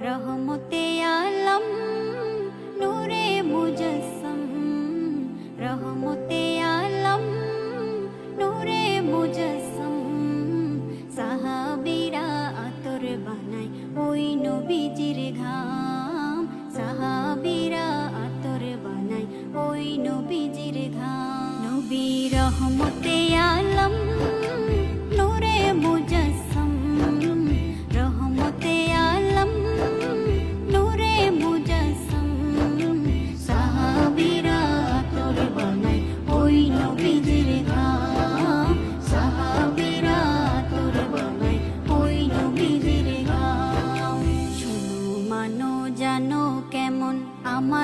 রহমতে আলম নূরে মুজসম রহমতে আলম নূরে মুজসম সাহাবিরা আতর বানায় ওই নবীজির ঘাম সাহাবিরা আতর বানায় ওই নবীজির ঘাম নবী রহমতে আলম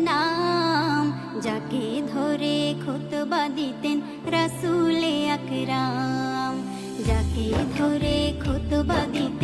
নাম যাকে ধরে খুতবা দিতেন রাসুলে আকরাম যাকে ধরে খুতবা দিতেন